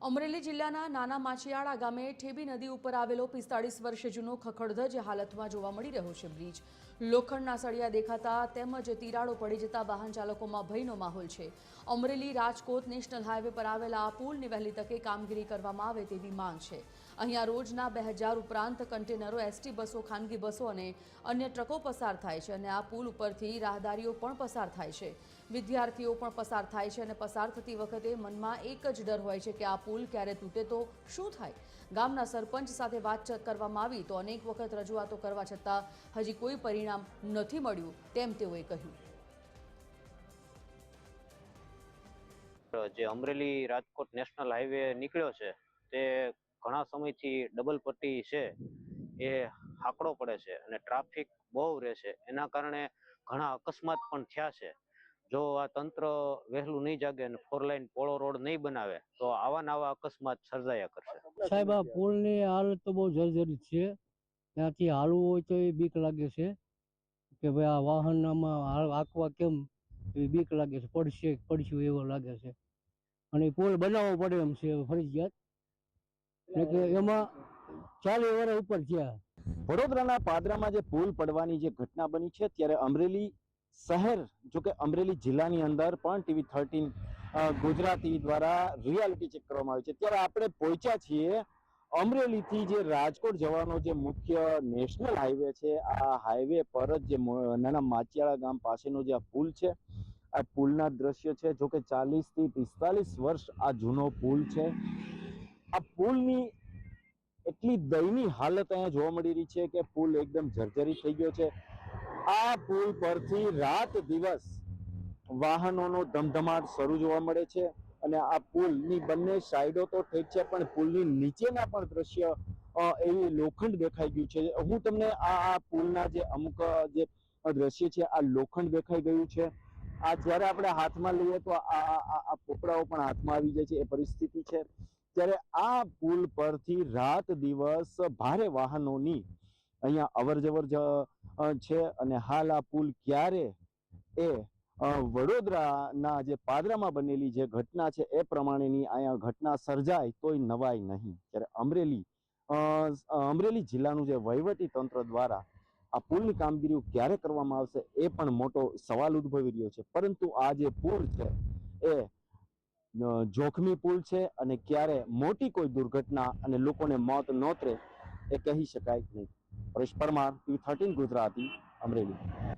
અમરેલી જિલ્લાના નાના માછિયાળા ગામે ઠેબી નદી ઉપર આવેલો પિસ્તાળીસ વર્ષ જૂનો ખખડધજ હાલતમાં જોવા મળી રહ્યો છે બ્રિજ. લોખંડના સળિયા દેખાતા તેમજ તિરાડો પડી જતા વાહન ચાલકોમાં ભયનો માહોલ છે. અમરેલી રાજકોટ નેશનલ હાઈવે પર આવેલા આ પુલની વહેલી તકે કામગીરી કરવામાં આવે તેવી માંગ છે. અહીંયા રોજના બે હજાર ઉપરાંત કન્ટેનરો, એસટી બસો, ખાનગી બસો અને અન્ય ટ્રકો પસાર થાય છે અને આ પુલ ઉપરથી રાહદારીઓ પણ પસાર થાય છે. વિદ્યાર્થીઓ પણ પસાર થાય છે અને પસાર થતી વખતે મનમાં એક જ ડર હોય છે કે આ પુલ ક્યારે તૂટે તો શું થાય? ગામના સરપંચ સાથે વાતચીત કરવામાં આવી તો અનેક વખત રજૂઆતો કરવા છતાં હજી કોઈ પરિણામ નથી મળ્યું તેમ તેઓએ કહ્યું. જે અમરેલી રાજકોટ નેશનલ હાઈવે નીકળ્યો છે તે ઘણા સમયથી ડબલ પટ્ટી છે, એ હાકડો પડે છે અને ટ્રાફિક બહુ રહે છે. એના કારણે ઘણા અકસ્માત પણ થયા છે. જો આ તંત્ર વહેલું નહીં જાગે અને ફોર લાઈન પોળો રોડ નહીં બનાવે તો આવા નવા અકસ્માત સર્જાયા કરશે. સાહેબ આ પુલની હાલત તો બહુ જર્જરિત છે. ત્યાંથી હાલવું હોય તો એ બીક લાગે છે કે ભાઈ આ વાહનમાં હાલ- હાંકવા કેમ એવી બીક લાગે છે પડશે પડશું એવો લાગે છે. અને પુલ બનાવવો પડે એમ છે ફરજિયાત. એટલે કે એમાં ચાલી વર્ષ ઉપર થયા. વડોદરાના પાદરામાં જે પુલ પડવાની જે ઘટના બની છે ત્યારે અમરેલી શહેર, જો કે અમરેલી જિલ્લાની અંદર પણ ટીવી થર્ટીન ગુજરાતી દ્વારા રિયાલિટી ચેક કરવામાં આવી છે. ત્યારે આપણે પહોંચ્યા છીએ અમરેલીથી જે રાજકોટ જવાનો જે મુખ્ય નેશનલ હાઈવે છે, આ હાઈવે પર જ જે નાના માચિયાળા ગામ પાસેનો જે આ પુલ છે, આ પુલના દ્રશ્ય છે, જો કે ચાલીસથી પિસ્તાલીસ વર્ષ આ જૂનો પુલ છે. આ પુલની એટલી દયનીય હાલત અહીંયા જોવા મળી રહી છે કે પુલ એકદમ જર્જરિત થઈ ગયો છે. આ પુલ પરથી રાત દિવસ વાહનોનો ધમધમાટ શરૂ જોવા મળે છે અને આ પુલની બંને સાઈડો તો ઠીક છે, પણ પુલની નીચેના પણ દ્રશ્ય એવી લોખંડ દેખાઈ ગયું છે. હું તમને આ પુલના જે અમુક જે દ્રશ્ય છે, આ લોખંડ દેખાઈ ગયું છે. આ જ્યારે આપણે હાથમાં લઈએ તો આ પોપડાઓ પણ હાથમાં આવી જાય છે, એ પરિસ્થિતિ છે. ત્યારે આ પુલ પરથી રાત દિવસ ભારે વાહનોની અહીંયા અવર જવર છે અને હાલ આ પુલ ક્યારે એ વડોદરાના જે પાદરામાં બનેલી જે ઘટના છે એ પ્રમાણેની અહીંયા ઘટના સર્જાય તોય નવાય નહીં. ત્યારે અમરેલી અમરેલી જિલ્લાનું જે વહીવટી તંત્ર દ્વારા આ પુલની કામગીરી ક્યારે કરવામાં આવશે એ પણ મોટો સવાલ ઉદ્ભવી રહ્યો છે. પરંતુ આ જે પુલ છે એ જોખમી પુલ છે અને ક્યારે મોટી કોઈ દુર્ઘટના અને લોકોને મોત નોતરે એ કહી શકાય નહીં. Paresh Parmar TV thirteen Gujarati Amreli